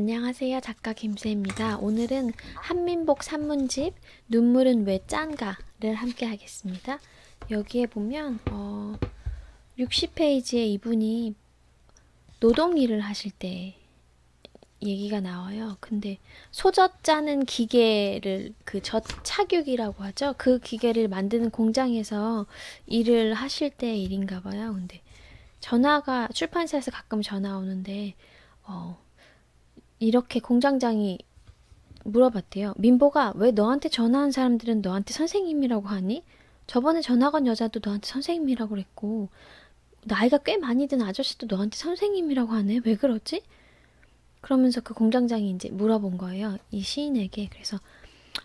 안녕하세요. 작가 김세입니다. 오늘은 한민복 산문집 눈물은 왜 짠가를 함께 하겠습니다. 여기에 보면 어, 60페이지에 이분이 노동 일을 하실 때 얘기가 나와요. 근데 소젖 짜는 기계를 그 젖 착육이라고 하죠. 그 기계를 만드는 공장에서 일을 하실 때 일인가 봐요. 근데 전화가 출판사에서 가끔 전화 오는데 어 이렇게 공장장이 물어봤대요. 민보가 왜 너한테 전화한 사람들은 너한테 선생님이라고 하니? 저번에 전화 건 여자도 너한테 선생님이라고 그랬고 나이가 꽤 많이 든 아저씨도 너한테 선생님이라고 하네. 왜 그러지? 그러면서 그 공장장이 이제 물어본 거예요. 이 시인에게. 그래서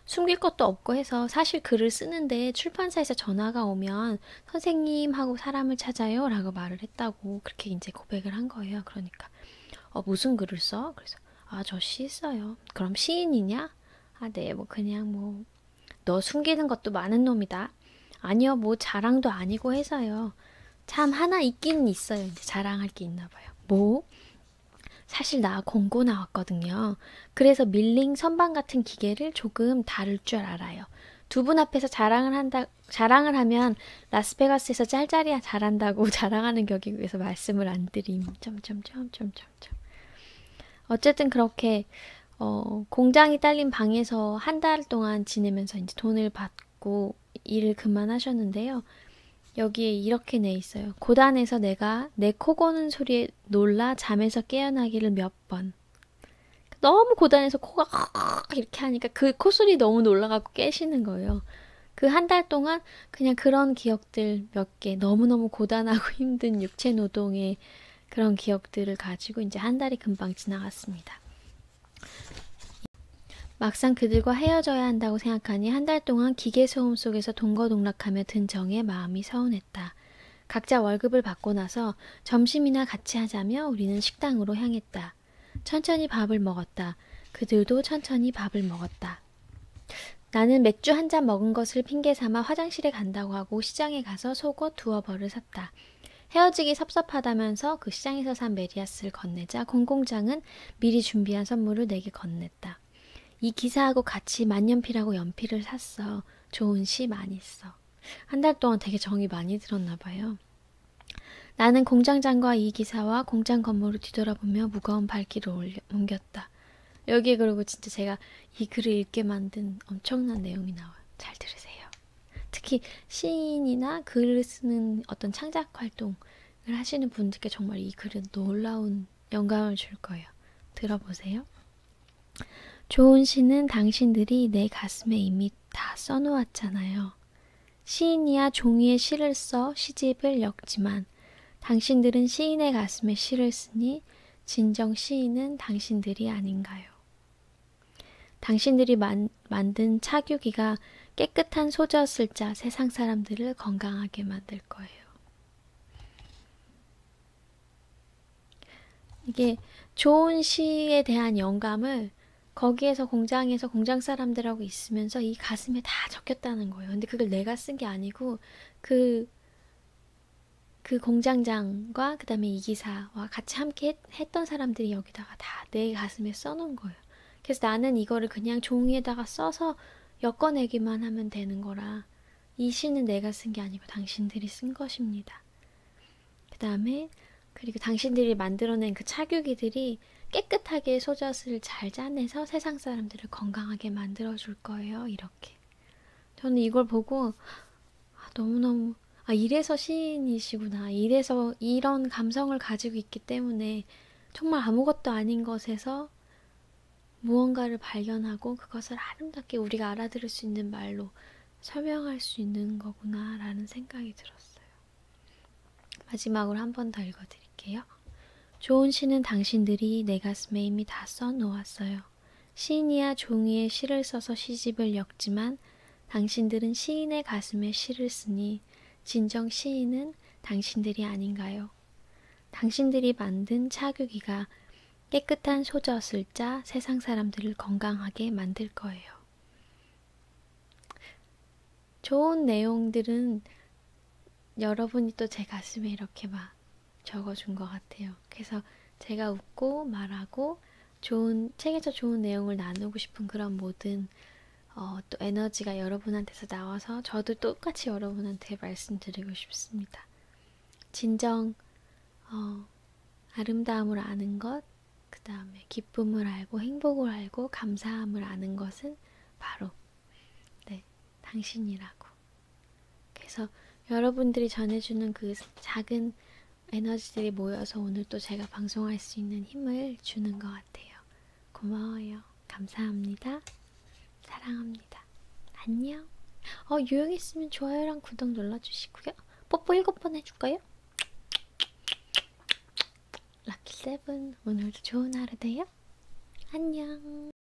숨길 것도 없고 해서 사실 글을 쓰는데 출판사에서 전화가 오면 선생님 하고 사람을 찾아요 라고 말을 했다고 그렇게 이제 고백을 한 거예요. 그러니까 어, 무슨 글을 써? 그래서 아, 저 시 써요. 그럼 시인이냐? 아, 네, 뭐 그냥 뭐너 숨기는 것도 많은 놈이다. 아니요, 뭐 자랑도 아니고 해서요. 참 하나 있기는 있어요. 이제 자랑할 게 있나 봐요. 뭐? 사실 나 공고 나왔거든요. 그래서 밀링 선반 같은 기계를 조금 다룰 줄 알아요. 두분 앞에서 자랑을 한다, 자랑을 하면 라스베가스에서 짤짤이야 잘한다고 자랑하는 격이 위해서 말씀을 안 드림. 점점점점점점. 어쨌든 그렇게 어, 공장이 딸린 방에서 한 달 동안 지내면서 이제 돈을 받고 일을 그만하셨는데요. 여기에 이렇게 내 있어요. 고단해서 내가 내 코 고는 소리에 놀라 잠에서 깨어나기를 몇 번. 너무 고단해서 코가 이렇게 하니까 그 콧소리 너무 놀라갖고 깨시는 거예요. 그 한 달 동안 그냥 그런 기억들 몇 개, 너무너무 고단하고 힘든 육체 노동의 그런 기억들을 가지고 이제 한 달이 금방 지나갔습니다. 막상 그들과 헤어져야 한다고 생각하니 한 달 동안 기계 소음 속에서 동거동락하며 든 정의 마음이 서운했다. 각자 월급을 받고 나서 점심이나 같이 하자며 우리는 식당으로 향했다. 천천히 밥을 먹었다. 그들도 천천히 밥을 먹었다. 나는 맥주 한 잔 먹은 것을 핑계 삼아 화장실에 간다고 하고 시장에 가서 속옷 두어 벌을 샀다. 헤어지기 섭섭하다면서 그 시장에서 산 메리아스를 건네자 공공장은 미리 준비한 선물을 내게 건넸다. 이 기사하고 같이 만년필하고 연필을 샀어. 좋은 시 많이 써. 한 달 동안 되게 정이 많이 들었나 봐요. 나는 공장장과 이 기사와 공장 건물을 뒤돌아보며 무거운 발길을 올려, 옮겼다. 여기에 그리고 진짜 제가 이 글을 읽게 만든 엄청난 내용이 나와요. 잘 들으세요. 특히 시인이나 글을 쓰는 어떤 창작 활동을 하시는 분들께 정말 이 글은 놀라운 영감을 줄 거예요. 들어보세요. 좋은 시는 당신들이 내 가슴에 이미 다 써놓았잖아요. 시인이야 종이에 시를 써 시집을 엮지만 당신들은 시인의 가슴에 시를 쓰니 진정 시인은 당신들이 아닌가요? 당신들이 만, 만든 차규기가 깨끗한 소젖을 짜 세상 사람들을 건강하게 만들 거예요. 이게 좋은 시에 대한 영감을 거기에서 공장에서 공장 사람들하고 있으면서 이 가슴에 다 적혔다는 거예요. 근데 그걸 내가 쓴게 아니고 그, 그 공장장과 그 다음에 이 기사와 같이 함께 했, 던 사람들이 여기다가 다내 가슴에 써놓은 거예요. 그래서 나는 이거를 그냥 종이에다가 써서 엮어내기만 하면 되는 거라 이 시는 내가 쓴게 아니고 당신들이 쓴 것입니다. 그 다음에 그리고 당신들이 만들어낸 그 차규기들이 깨끗하게 소젖을 잘 짜내서 세상 사람들을 건강하게 만들어줄 거예요. 이렇게. 저는 이걸 보고 아, 너무너무 아 이래서 시인이시구나. 이래서 이런 감성을 가지고 있기 때문에 정말 아무것도 아닌 것에서 무언가를 발견하고 그것을 아름답게 우리가 알아들을 수 있는 말로 설명할 수 있는 거구나 라는 생각이 들었어요. 마지막으로 한번더 읽어드릴게요. 좋은 시는 당신들이 내 가슴에 이미 다 써놓았어요. 시인이야 종이에 시를 써서 시집을 엮지만 당신들은 시인의 가슴에 시를 쓰니 진정 시인은 당신들이 아닌가요? 당신들이 만든 차규기가 깨끗한 소젖을 짜 세상 사람들을 건강하게 만들 거예요. 좋은 내용들은 여러분이 또제 가슴에 이렇게 막 적어준 것 같아요. 그래서 제가 웃고 말하고 좋은 책에서 좋은 내용을 나누고 싶은 그런 모든 어, 또 에너지가 여러분한테서 나와서 저도 똑같이 여러분한테 말씀드리고 싶습니다. 진정 어, 아름다움을 아는 것, 기쁨을 알고 행복을 알고 감사함을 아는 것은 바로 네, 당신이라고. 그래서 여러분들이 전해주는 그 작은 에너지들이 모여서 오늘 또 제가 방송할 수 있는 힘을 주는 것 같아요. 고마워요. 감사합니다. 사랑합니다. 안녕. 어, 유용했으면 좋아요랑 구독 눌러주시고요. 뽀뽀 일곱 번 해줄까요? 럭키 세븐 오늘도 좋은 하루 돼요. 안녕.